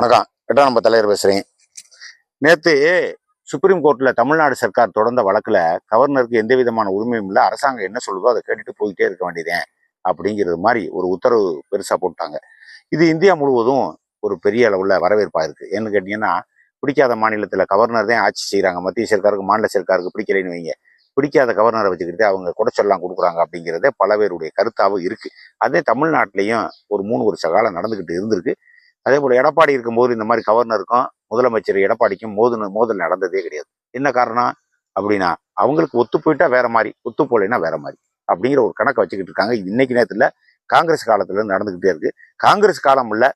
வணக்கம். எட்டாம் நம்ம தலைவர் பேசுகிறேன் நேற்று சுப்ரீம் கோர்ட்டில் தமிழ்நாடு சர்க்கார் தொடர்ந்த வழக்கில் கவர்னருக்கு எந்த விதமான உரிமையும் இல்லை. அரசாங்கம் என்ன சொல்லுதோ அதை கேட்டுட்டு போயிட்டே இருக்க வேண்டியதேன் அப்படிங்கிறது மாதிரி ஒரு உத்தரவு பெருசாக போட்டாங்க. இது இந்தியா முழுவதும் ஒரு பெரிய அளவில் வரவேற்பாக இருக்குது ஏன்னு கேட்டிங்கன்னா பிடிக்காத மாநிலத்தில் கவர்னர் தான் ஆட்சி செய்கிறாங்க மத்திய சர்க்காருக்கு மாநில சர்க்காருக்கு பிடிக்கலைன்னு வைங்க. பிடிக்காத கவர்னரை வச்சுக்கிட்டு அவங்க குடைச்சொல்லாம் கொடுக்குறாங்க அப்படிங்கிறதே பல பேருடைய கருத்தாகவும் இருக்குது அதே தமிழ்நாட்டிலையும் ஒரு மூணு வருஷ காலம் நடந்துக்கிட்டு இருந்திருக்கு. அதே போல் எடப்பாடி இருக்கும்போது இந்த மாதிரி கவர்னருக்கும் முதலமைச்சர் எடப்பாடிக்கும் மோதல் மோதல் நடந்ததே கிடையாது. என்ன காரணம்? அப்படின்னா அவங்களுக்கு ஒத்து போயிட்டா வேற மாதிரி ஒத்து போலைன்னா வேற மாதிரி அப்படிங்கிற ஒரு கணக்கை வச்சுக்கிட்டு இருக்காங்க. இன்னைக்கு நேரத்தில் காங்கிரஸ் காலத்துல நடந்துகிட்டே இருக்கு. காங்கிரஸ் காலம் இல்லை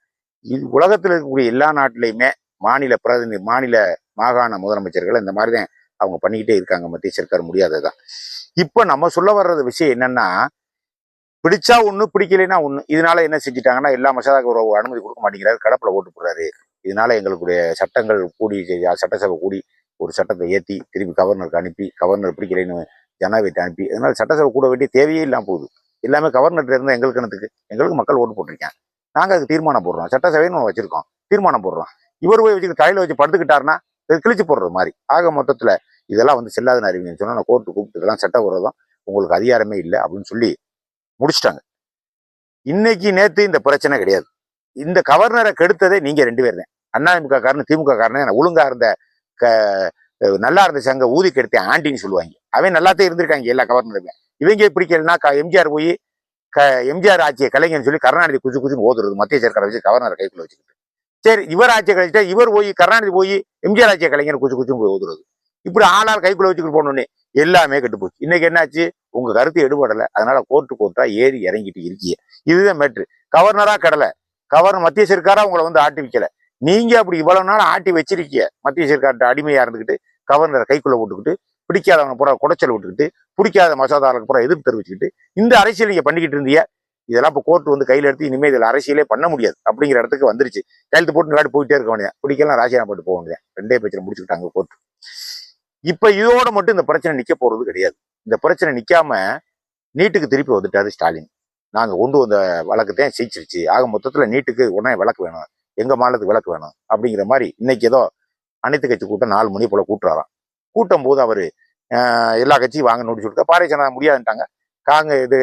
இது உலகத்தில் இருக்கக்கூடிய எல்லா நாட்டிலையுமே மாநில பிரதிநிதி மாநில மாகாண முதலமைச்சர்கள் இந்த மாதிரி தான் அவங்க பண்ணிக்கிட்டே இருக்காங்க. மத்திய சர்க்கார் முடியாததான் இப்போ நம்ம சொல்ல வர்றது விஷயம் என்னன்னா பிடிச்சா ஒன்று பிடிக்கலைன்னா ஒன்று இதனால என்ன செஞ்சுட்டாங்கன்னா எல்லா மசோதாக்கு ஒரு அனுமதி கொடுக்க மாட்டேங்கிறாரு. கடப்பில் ஓட்டு போடுறாரு. இதனால எங்களுடைய சட்டங்கள் கூடி சட்டசபை கூடி ஒரு சட்டத்தை ஏற்றி திருப்பி கவர்னருக்கு அனுப்பி கவர்னர் பிடிக்கலைன்னு ஜனாதிபதி அனுப்பி அதனால சட்டசபை கூட வேண்டிய தேவையே இல்லாமல் போகுது. எல்லாமே கவர்னர்ல இருந்தால் எங்களுக்கு என்னத்துக்கு? எங்களுக்கு மக்கள் ஓட்டு போட்டிருக்கேன் நாங்கள் அதுக்கு தீர்மானம் போடுறோம். சட்டசபைன்னு ஒண்ணு வச்சுருக்கோம். தீர்மானம் போடுறோம். இவர் போய் வச்சுக்கிட்டு தலையில் வச்சு படுத்துக்கிட்டாருன்னா கிழிச்சு போடுறது மாதிரி. ஆக மொத்தத்தில் இதெல்லாம் வந்து செல்லாதுன்னு அறிவிங்கன்னு சொன்னால் நான் கோர்ட்டு கூப்பிட்டு இதெல்லாம் சட்ட விரோதம். உங்களுக்கு அதிகாரமே இல்லை அப்படின்னு சொல்லி முடிச்சிட்டாங்க. இன்னைக்கு நேத்து இந்த பிரச்சனை கிடையாது. இந்த கவர்னரை கெடுத்ததே நீங்க ரெண்டு பேர் தான் அதிமுக காரன் திமுக காரன் ஒழுங்கா இருந்த க- நல்லா இருந்த சங்க ஊதி கெடுத்தேன் ஆண்டின்னு சொல்லுவாங்க. அவன் நல்லாத்தான் இருந்திருக்காங்க எல்லா கவர்னருமே இவங்க பிடிக்கலன்னா க- எம்ஜிஆர் போய் க எம்ஜிஆர் ஆட்சியை கலைஞர்னு சொல்லி கருணாநிதி குசு குசுன்னு ஓதுறது மத்திய சர்க்காரை வச்சு கவர்னரை கைக்குள்ள வச்சுக்கிட்டு. சரி இவர் ஆட்சியை கழிச்சா இவர் போய் கருணாநிதி போய் எம்ஜிஆர் ஆட்சியை கலைஞர் குசு குசுன்னு போய் ஓதுறது. இப்படி ஆளால் கைக்குள்ள வச்சுக்கிட்டு போனோடனே எல்லாமே கெட்டுப்போச்சு. இன்னைக்கு என்னாச்சு? உங்க கருத்து எடுபடலை. அதனால கோர்ட்டு கோர்ட்டா ஏறி இறங்கிட்டு இருக்கீங்க. இதுதான் மேட்ரு கவர்னரா கடலை. கவர்னர் மத்திய சர்க்காரா உங்களை வந்து ஆட்டி வைக்கல. நீங்க அப்படி இவ்வளவு நாள் ஆட்டி வச்சிருக்கீங்க. மத்திய சர்க்கார்ட்ட அடிமையா இருந்துகிட்டு கவர்னரை கைக்குள்ள போட்டுக்கிட்டு பிடிக்காதவங்க பூரா குடைச்சல் விட்டுக்கிட்டு பிடிக்காத மசோதாவுக்கு பூரா எதிர்ப்பு தெரிவிச்சுக்கிட்டு இந்த அரசியல் நீங்க பண்ணிக்கிட்டு இருந்தீங்க. இதெல்லாம் இப்போ கோர்ட் வந்து கையில் எடுத்து இனிமே இதில் அரசியலே பண்ண முடியாது. அப்படிங்கிற இடத்துக்கு வந்துருச்சு. கையெழுத்து போட்டு நாடு போயிட்டே இருக்க வேண்டியது பிடிக்கலாம் ராஜினாமா போட்டு போக வேண்டியது ரெண்டே பிரச்சனை முடிச்சுக்கிட்டாங்க கோர்ட் இப்ப இதோட மட்டும் இந்த பிரச்சனை நிக்க போறது கிடையாது. இந்த பிரச்சனை நிக்காம நீட்டுக்கு திருப்பி வந்துட்டாரு ஸ்டாலின். நாங்க கொண்டு வந்த வழக்கத்தையும் ஜெயிச்சிருச்சு. ஆக மொத்தத்துல நீட்டுக்கு உடனே விளக்கு வேணும். எங்க மாநிலத்துக்கு விளக்கு வேணும். அப்படிங்கிற மாதிரி இன்னைக்கு ஏதோ அனைத்து கட்சி கூட்டம் நாலு மணி போல கூட்டுறாராம். கூட்டம் போது அவரு எல்லா கட்சியும் வாங்க நோட்டீஸ் கொடுத்தா பாரதிய ஜனதா முடியாதுன்ட்டாங்க. காங்க இது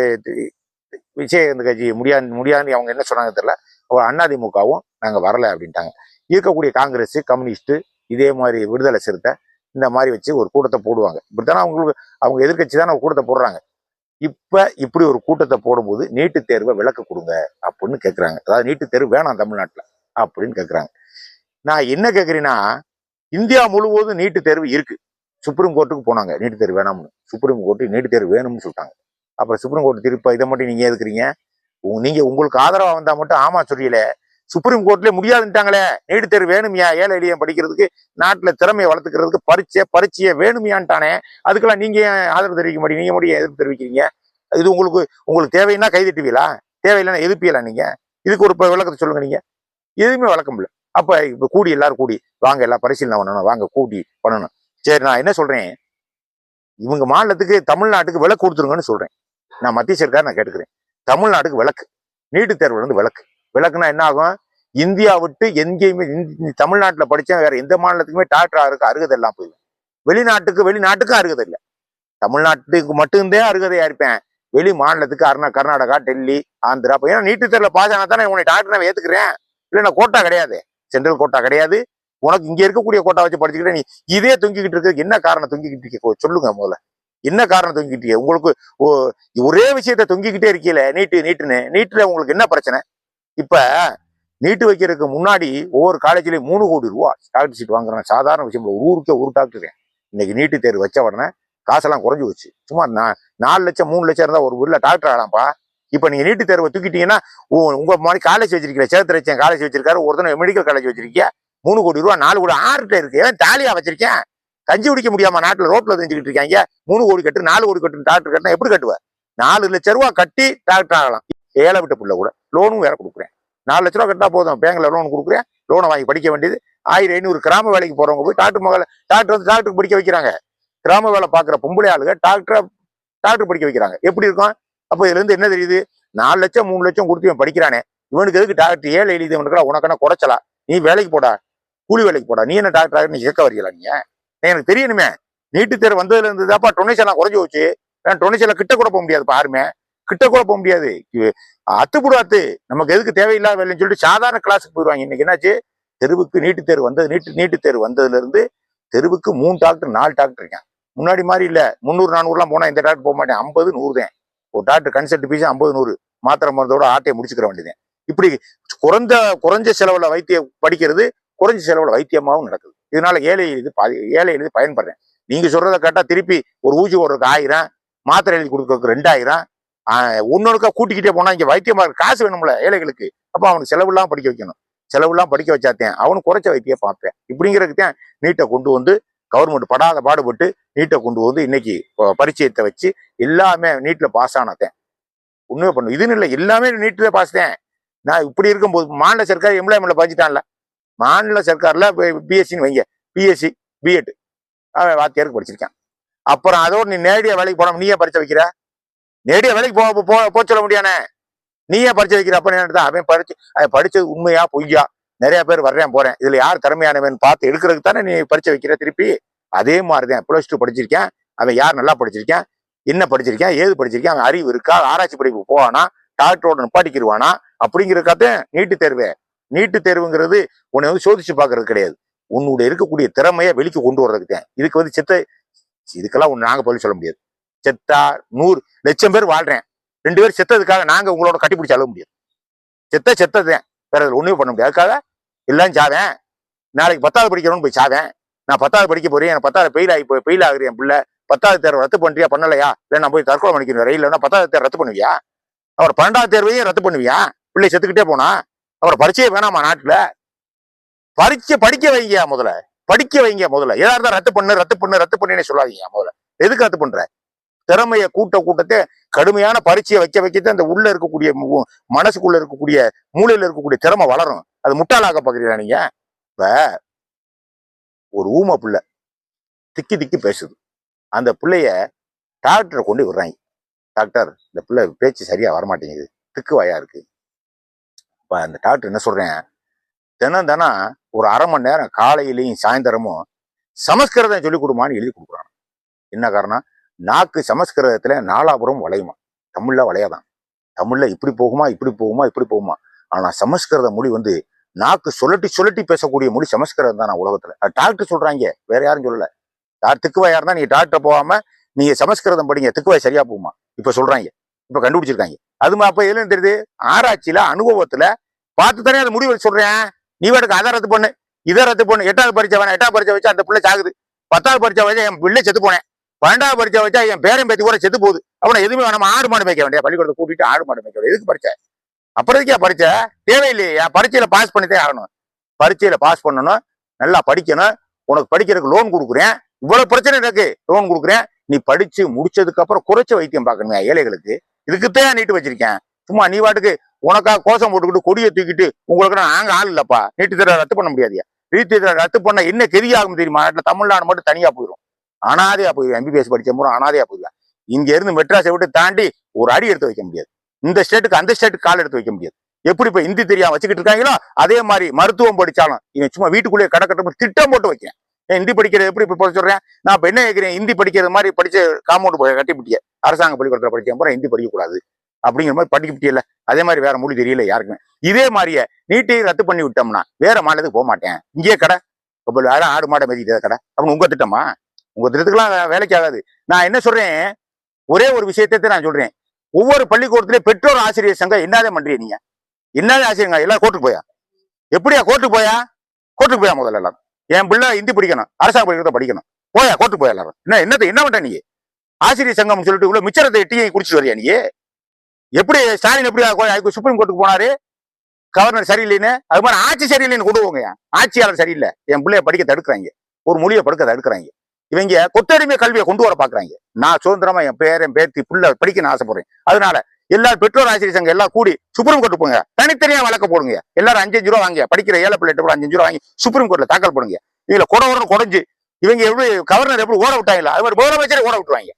விஜய் இந்த கட்சி முடியாது முடியாதுன்னு அவங்க என்ன சொன்னாங்க தெரியல. அவர் அதிமுகவும் நாங்க வரல அப்படின்ட்டாங்க. இருக்கக்கூடிய காங்கிரஸ் கம்யூனிஸ்ட் இதே மாதிரி விடுதலை சிறுத்தை இந்த மாதிரி வச்சு ஒரு கூட்டத்தை போடுவாங்க. இப்படித்தானே அவங்களுக்கு அவங்க எதிர்க்கட்சி தானே கூட்டத்தை போடுறாங்க. இப்ப இப்படி ஒரு கூட்டத்தை போடும்போது நீட்டு தேர்வை விளக்கு கொடுங்க அப்படின்னு கேட்குறாங்க அதாவது நீட்டு தேர்வு வேணாம் தமிழ்நாட்டில் அப்படின்னு கேட்குறாங்க நான் என்ன கேட்குறேன்னா இந்தியா முழுவதும் நீட்டு தேர்வு இருக்கு. சுப்ரீம் கோர்ட்டுக்கு போனாங்க. நீட்டு தேர்வு வேணாம்னு. சுப்ரீம் கோர்ட்டு நீட்டு தேர்வு வேணும்னு சொல்லிட்டாங்க. அப்புறம் சுப்ரீம் கோர்ட் திருப்பா இதை மட்டும் நீங்கள் எதுக்குறீங்க? உங் நீங்கள் உங்களுக்கு ஆதரவாக வந்தால் மட்டும் ஆமா சொல்லியல சுப்ரீம் கோர்ட்ல முடியாதுன்ட்டாங்களே. நீடு தேர்வு வேணுமையா? ஏழை எளிய படிக்கிறதுக்கு நாட்டுல திறமையை வளர்த்துக்கிறதுக்கு பரீட்சை பரீட்சையை வேணுமையான்ட்டானே. அதுக்கெல்லாம் நீங்க ஏன் ஆதரவு தெரிவிக்க மாட்டீங்க? நீங்க மட்டும் எதிர்ப்பு தெரிவிக்கிறீங்க? இது உங்களுக்கு உங்களுக்கு தேவைன்னா கைதட்டுவீங்களா தேவையில்லைன்னா எதிர்ப்பீங்களா நீங்க? இதுக்கு ஒரு விளக்கத்தை சொல்லுங்க நீங்க. எதுவுமே விளக்கம் இல்லை. அப்ப இப்ப கூடி எல்லாரும் கூடி வாங்க எல்லாம் பரிசீலனை பண்ணணும். வாங்க கூடி பண்ணணும். சரி நான் என்ன சொல்றேன்? இவங்க மாநிலத்துக்கு தமிழ்நாட்டுக்கு விளக்கு கொடுத்துருங்கன்னு சொல்றேன். நான் மத்திய சர்க்கார் நான் கேட்டுக்கிறேன். தமிழ்நாட்டுக்கு விளக்கு. நீட்டு தேர்வுல இருந்து விளக்கு. விளக்குனா என்ன ஆகும்? இந்தியா விட்டு எங்கேயுமே தமிழ்நாட்டில் தமிழ்நாட்டுல படிச்சா வேற எந்த மாநிலத்துக்குமே டாக்டர் ஆகிறதுக்கு அருகதை எல்லாம் போயிடும் வெளிநாட்டுக்கு வெளிநாட்டுக்கும் அருகதை இல்லை தமிழ்நாட்டுக்கு மட்டும்தான் அருகதையா இருப்பேன். வெளி மாநிலத்துக்கு அருணா கர்நாடகா டெல்லி ஆந்திரா போய். ஏன்னா நீட்டு தேர்வுல பாஸ் ஆனா தானே உன்னை டாக்டர் நான் ஏத்துக்கிறேன். இல்லைன்னா கோட்டா கிடையாது. சென்ட்ரல் கோட்டா கிடையாது. உனக்கு இங்கே இருக்கக்கூடிய கோட்டா வச்சு படிச்சுக்கிட்டே நீ இதே தொங்கிக்கிட்டு இருக்கு என்ன காரணம் தொங்கிக்கிட்டு இருக்க? சொல்லுங்க முதல்ல. என்ன காரணம் தொங்கிக்கிட்டு உங்களுக்கு ஒ- ஒரே விஷயத்த தொங்கிக்கிட்டே இருக்கீல நீட்டு நீட்டுன்னு நீட்டுல உங்களுக்கு என்ன பிரச்சனை? இப்ப நீட்டு வைக்கிறதுக்கு முன்னாடி ஒவ்வொரு காலேஜ்லயும் மூணு கோடி ரூபா டாக்டர் சீட் வாங்குறாங்க. சாதாரண விஷயம் ஒரு ஊருக்கே ஒரு டாக்டர். இன்னைக்கு நீட்டு தேர்வு வச்ச உடனே காசெல்லாம் குறைஞ்சி வச்சு சும்மா நான் நாலு லட்சம் மூணு லட்சம் இருந்தால் ஒரு ஊரில் டாக்டர் ஆகலாம்ப்பா. இப்போ நீங்கள் நீட்டு தேர்வை தூக்கிட்டீங்கன்னா உங்கள் மாதிரி காலேஜ் வச்சிருக்கீங்க சேத்திரச்சன் காலேஜ் வச்சிருக்காரு ஒருத்தன மெடிக்கல் காலேஜ் வச்சிருக்கியா மூணு கோடி ரூபா நாலு கோடி ஆறுட்ட இருக்கு. ஏன் தாலியா வச்சிருக்கேன்? கஞ்சி குடிக்க முடியாம நாட்டில் ரோட்ல தெரிஞ்சுக்கிட்டு இருக்காங்க. மூணு கோடி கட்டு நாலு கோடி கட்டு டாக்டர் கட்டினா எப்படி கட்டுவ நாலு லட்சம் ரூபா கட்டி டாக்டர் ஆகலாம். ஏழை விட்ட பிள்ளை கூட. லோனும் வேற கொடுக்குறேன். நாலு லட்ச ரூபா கட்டினா போதும். பேங்க்ல லோன் கொடுக்குறேன். லோனை வாங்கி படிக்க வேண்டியது. ஆயிரம் ஐநூறு கிராம வேலைக்கு போறவங்க போய் டாக்டர் மகள டாக்டர் வந்து டாக்டருக்கு படிக்க வைக்கிறாங்க. கிராம வேலை பாக்குற பொம்பளை ஆளுங்க டாக்டரை டாக்டர் படிக்க வைக்கிறாங்க. எப்படி இருக்கும்? அப்ப இதுல இருந்து என்ன தெரியுது? நாலு லட்சம் மூணு லட்சம் கொடுத்து இவன் படிக்கிறானே. இவனுக்கு எதுக்கு டாக்டர் ஏழை எழுதியவனுக்கு உனக்கான குறைச்சலா? நீ வேலைக்கு போடா. கூலி வேலைக்கு போடா. நீ என்ன டாக்டர் நீ கேட்க வரீங்களா நீங்க எனக்கு தெரியணுமே. நீட்டு தேர்வு வந்ததுல இருந்து தாப்பா டொனேஷன் குறைஞ்சு போச்சு. டொனேஷன்ல கிட்ட கூட போக முடியாதுப்பா யாருமே. கிட்ட கூட போக முடியாது. இ- அத்துப்புடு அத்து நமக்கு எதுக்கு தேவையில்லாத வேலைன்னு சொல்லிட்டு சாதாரண கிளாஸுக்கு போயிடுவாங்க இன்னைக்கு என்னாச்சு? தெருவுக்கு நீட்டு தேர்வு வந்தது. நீட்டு நீட்டு தேர்வு வந்ததுல இருந்து தெருவுக்கு மூணு டாக்டர் நாலு டாக்டர் இருக்கேன் முன்னாடி மாதிரி இல்ல. முந்நூறு நானூறுலாம் போனா இந்த டாக்டர் போக மாட்டேன். ஐம்பது நூறு தான். ஒரு டாக்டர் கன்சல்ட் ஃபீஸ் ஐம்பது நூறு. மாத்திரை மருந்தோட ஆட்டையை முடிச்சுக்கிற வேண்டியது இப்படி குறைந்த குறைஞ்ச செலவுல வைத்தியம் படிக்கிறது குறைஞ்ச செலவுல வைத்தியமாகவும் நடக்குது. இதனால ஏழை எழுதி பாதி ஏழை எழுதி பயன்படுறேன். நீங்க சொல்றதை கேட்டா திருப்பி ஒரு ஊசி போடுறதுக்கு ஆயிரம் மாத்திரை எழுதி கொடுக்கறதுக்கு ரெண்டாயிரம் ஒன்னொருக்கா கூட்டிக்கிட்டே போனா இங்க வைத்தியமா காசு வேணும்ல ஏழைகளுக்கு. அப்ப அவனுக்கு செலவுலாம் படிக்க வைக்கணும். செலவுலாம் படிக்க வச்சாத்தேன். அவனுக்கு குறைச்ச வைத்தியம் பார்ப்பேன். இப்படிங்கிறதுக்கு நீட்டை கொண்டு வந்து கவர்மெண்ட் படாத பாடுபட்டு நீட்டை கொண்டு வந்து இன்னைக்கு பரிச்சயத்தை வச்சு எல்லாமே நீட்ல பாஸ் ஆனதேன் உண்மையை பண்ணும் இதுன்னு இல்லை எல்லாமே நீட்ல பாஸ் தான். நான் இப்படி இருக்கும்போது மாநில சர்க்கார் எம்ப்ளாய்மெண்ட்ல பாய்ச்சிட்டான்ல மாநில சர்க்கார்ல பிஎஸ்சின்னு வைங்க. பிஎஸ்சி பிஎட் அவன் வாத்தியாருக்கு படிச்சிருக்கான். அப்புறம் அதோடு நீ நேரடியாக வேலைக்கு போன நீயே பரிச்சை வைக்கிற? நேடிய வேலைக்கு போ போ போக சொல்ல முடியானே? நீயே படிச்சு வைக்கிற அப்ப என்ன அவன் படிச்சு அவன் படிச்சது உண்மையா பொய்யா? நிறைய பேர் வர்றேன் போறேன். இதுல யார் திறமையானவன் பார்த்து எடுக்கிறதுக்கு தானே நீ படிச்சு வைக்கிற திருப்பி? அதே மாதிரிதான். ப்ளஸ் டூ படிச்சிருக்கேன். அவன் யார் நல்லா படிச்சிருக்கேன்? என்ன படிச்சிருக்கேன்? ஏது படிச்சிருக்கேன்? அவன் அறிவு இருக்கா? ஆராய்ச்சி படிப்பு போவானா? டாக்டரோட நிப்பாட்டிக்கிடுவானா அப்படிங்கிறதுக்காக நீட்டு தேர்வு. நீட்டு தேர்வுங்கிறது உன்னை வந்து சோதிச்சு பார்க்கறது கிடையாது. உன்னுடைய இருக்கக்கூடிய திறமையை வெளிக்கு கொண்டு வர்றதுக்கு தான். இதுக்கு வந்து சித்த இதுக்கெல்லாம் ஒண்ணு நாங்க பதில் சொல்ல முடியாது. செத்தா நூறு லட்சம் பேர் வாழ்றேன். ரெண்டு பேர் செத்ததுக்காக நாங்க உங்களோட கட்டிப்பிடிச்சு அழுக முடியாது. செத்த செத்ததேன் வேற ஒண்ணுமே பண்ண முடியாது. அதுக்காக எல்லாம் சாவேன். நாளைக்கு பத்தாவது படிக்கணும்னு போய் சாவேன். நான் பத்தாவது படிக்க போறேன். எனக்கு பத்தாவது ஃபெயில் ஆகி போய் பெயில் ஆகுறேன் பிள்ளை. பத்தாவது தேர்வு ரத்து பண்றியா? பண்ணலையா? இல்லை நான் போய் தற்கொலை பண்ணிக்கணும். ரயில்ல பத்தாவது தேர்வு ரத்து பண்ணுவியா? அவர் பன்னெண்டாவது தேர்வையும் ரத்து பண்ணுவியா? பிள்ளை செத்துக்கிட்டே போனா? அவர் பரீட்சையே வேணாமா நாட்டுல? பரீட்சை படிக்க வைங்க முதல்ல. படிக்க வைங்க முதல்ல. ஏதா இருந்தா ரத்து பண்ணு ரத்து பண்ணு ரத்து பண்ணினே சொல்லாதீங்க முதல்ல. எதுக்கு ரத்து பண்ற? திறமைய கூட்ட கூட்டத்தை கடுமையான பரீட்சையை வைக்க வைக்கத்தான் அந்த உள்ள இருக்கக்கூடிய மு- மனசுக்குள்ள இருக்கக்கூடிய மூளையில இருக்கக்கூடிய திறமை வளரும். அது முட்டாளாக்க பாக்குறீங்களா நீங்க? இப்ப ஒரு ஊமை பிள்ளை திக்கி திக்கி பேசுது. அந்த பிள்ளைய டாக்டரை கொண்டு விடுறாங்க. டாக்டர் இந்த பிள்ளை பேச்சு சரியா வரமாட்டேங்குது. திக்கு வாயா இருக்கு. இப்ப அந்த டாக்டர் என்ன சொல்றேன்? தினம் தினம் ஒரு அரை மணி நேரம் காலையிலையும் சாயந்தரமும் சமஸ்கிருதம் சொல்லி கொடுமான்னு எழுதி கொடுக்குறான். என்ன காரணம்? நாக்கு சமஸ்கிருதத்துல நாலாபுரம் வளையுமா? தமிழ்ல வளையாதான். தமிழ்ல இப்படி போகுமா இப்படி போகுமா இப்படி போகுமா? ஆனா சமஸ்கிருத மொழி வந்து நாக்கு சொல்லட்டி சொல்லட்டி பேசக்கூடிய மொழி சமஸ்கிருதம் தான் உலகத்துல. டாக்டர் சொல்றாங்க வேற யாரும் சொல்லல. யார் திக்குவாயா இருந்தா நீங்க டாக்டர் போகாம நீங்க சமஸ்கிருதம் படிங்க திக்குவாய் சரியா போகுமா? இப்ப சொல்றாங்க இப்ப கண்டுபிடிச்சிருக்காங்க. அது அப்ப எதுல தெரியுது? ஆராய்ச்சியில அனுபவத்துல பார்த்து தானே அதை முடிவு சொல்றேன். நீ வேடுக்கு அதை ரத்து பண்ணு இதை ரத்து பண்ணு. எட்டாவது பரிச்சை வேணாம் எட்டாவது பரிச்சை வச்சு அந்த பிள்ளை சாகுது. பத்தாவது பரிச்சை வச்சு என் பிள்ளை செத்து போனேன். பன்னெண்டாவது படிச்ச வச்சா என் பேரன் பேத்தி கூட செத்து போகுது. அவனை எதுவுமே நம்ம ஆடு மாடு மேய்க்க வேண்டிய பள்ளிக்கூடத்தை கூட்டிட்டு ஆடு மாடு மேய்க்க வேண்டிய எதுக்கு பரிச்சை அப்புறம் எதுக்கே தேவையில்லையே. தேவையில்லையா பரீட்சையில பாஸ் பண்ணிட்டே ஆகணும். பரீட்சையில பாஸ் பண்ணணும். நல்லா படிக்கணும். உனக்கு படிக்கிறதுக்கு லோன் கொடுக்குறேன். இவ்வளவு பிரச்சனை இருக்கு லோன் கொடுக்குறேன். நீ படிச்சு முடிச்சதுக்கு அப்புறம் குறைச்ச வைத்தியம் பார்க்கணுமே ஏழைகளுக்கு. இதுக்குத்தான் நீட்டு வச்சிருக்கேன். சும்மா நீ வாட்டுக்கு உனக்கா கோஷம் போட்டுக்கிட்டு கொடியை தூக்கிட்டு உங்களுக்கு நாங்க ஆள் இல்லப்பா. நீட்டு தேர்வை ரத்து பண்ண முடியாதியா நீட்டு தேர்வை ரத்து பண்ண என்ன கெதியாகும் தெரியுமா? நாட்டுல தமிழ்நாடு மட்டும் தனியா போயிடும் அனாதையா போயிடும் எம்பிபிஎஸ் படிச்ச முறை அனாதையா போயிடலாம் இங்க இருந்து மெட்ராஸை விட்டு தாண்டி ஒரு அடி எடுத்து வைக்க முடியாது. இந்த ஸ்டேட்டுக்கு அந்த ஸ்டேட்டுக்கு கால் எடுத்து வைக்க முடியாது. எப்படி இப்ப ஹிந்தி தெரியாம வச்சுக்கிட்டு இருக்காங்களோ அதே மாதிரி மருத்துவம் படிச்சாலும் இவன் சும்மா வீட்டுக்குள்ளேயே கடக்கட்டும் திட்டம் போட்டு வைக்கிறேன். ஏன் ஹிந்தி படிக்கிறது எப்படி இப்ப சொல்றேன் நான் இப்ப என்ன கேட்கிறேன் ஹிந்தி படிக்கிறது மாதிரி படிச்சு காம்பவுண்ட் கட்டிப்பிட்டிய அரசாங்க பள்ளிக்கூடத்தில் படிச்சேன் போற ஹிந்தி படிக்கக்கூடாது அப்படிங்கிற மாதிரி படிக்கப்பட்டியல அதே மாதிரி வேற மொழி தெரியல யாருக்குமே. இதே மாதிரியே நீட்டை ரத்து பண்ணி விட்டோம்னா வேற மாநிலத்துக்கு போக மாட்டேன். இங்கேயே கடை. இப்போ யாரும் ஆடு மாடை மேய்க்கிட்டு கடை. அப்படின்னு உங்க திட்டமா? உங்க திட்டத்துக்குலாம் வேலைக்கு ஆகாது. நான் என்ன சொல்றேன்? ஒரே ஒரு விஷயத்தை நான் சொல்றேன். ஒவ்வொரு பள்ளிக்கூடத்திலயும் பெற்றோர் ஆசிரியர் சங்கம் என்னதான் பண்றீங்க நீங்க? என்னதே ஆசிரியங்க எல்லாம் கோர்ட்டுக்கு போயா? எப்படியா கோர்ட்டுக்கு போயா? கோர்ட்டுக்கு போயா முதல்ல எல்லாரும்? என் பிள்ளை இந்தி படிக்கணும். அரசாங்க பள்ளிக்கூடத்தை படிக்கணும். போயா? கோர்ட்டுக்கு போயா எல்லாரும்? என்ன என்னத்தை என்ன பண்ற நீ? ஆசிரியர் சங்கம் சொல்லிட்டு இவ்வளவு மிச்சரத்தை டீயை குடிச்சிட்டு வரியா நீ? எப்படி ஸ்டாலின் எப்படி சுப்ரீம் கோர்ட்டுக்கு போனாரு? கவர்னர் சரியில்லைன்னு? அது மாதிரி ஆட்சி சரியில்லைன்னு கொண்டு போங்க ஆட்சியாளர் சரியில்லை. என் பிள்ளைய படிக்க தடுக்கிறாங்க. ஒரு மொழியை படுக்க தடுக்கிறாங்க. இவங்க கொத்தடிமை கல்வியை கொண்டு வர பாக்குறாங்க நான் சுதந்திரமா என் பேரன் பேத்தி புள்ள படிக்க நான் ஆசைப்படுறேன். அதனால எல்லாரும் பெற்றோர் ஆசிரியர் சங்கம் எல்லாம் கூடி சுப்ரீம் கோர்ட்டு போங்க. தனித்தனியா வழக்க போடுங்க. எல்லாரும் அஞ்சு அஞ்சு ரூபா வாங்க படிக்கிற ஏழை பிள்ளை கூட அஞ்சு ரூபா வாங்கி சுப்ரீம் கோர்ட்ல தாக்கல் பண்ணுங்க. இதுல குடவரணும் குறைஞ்சு இவங்க எப்படி கவர்னர் எப்படி ஓட விட்டாங்களா? அது மாதிரி முதலமைச்சரை ஓட விட்டுருவாங்க.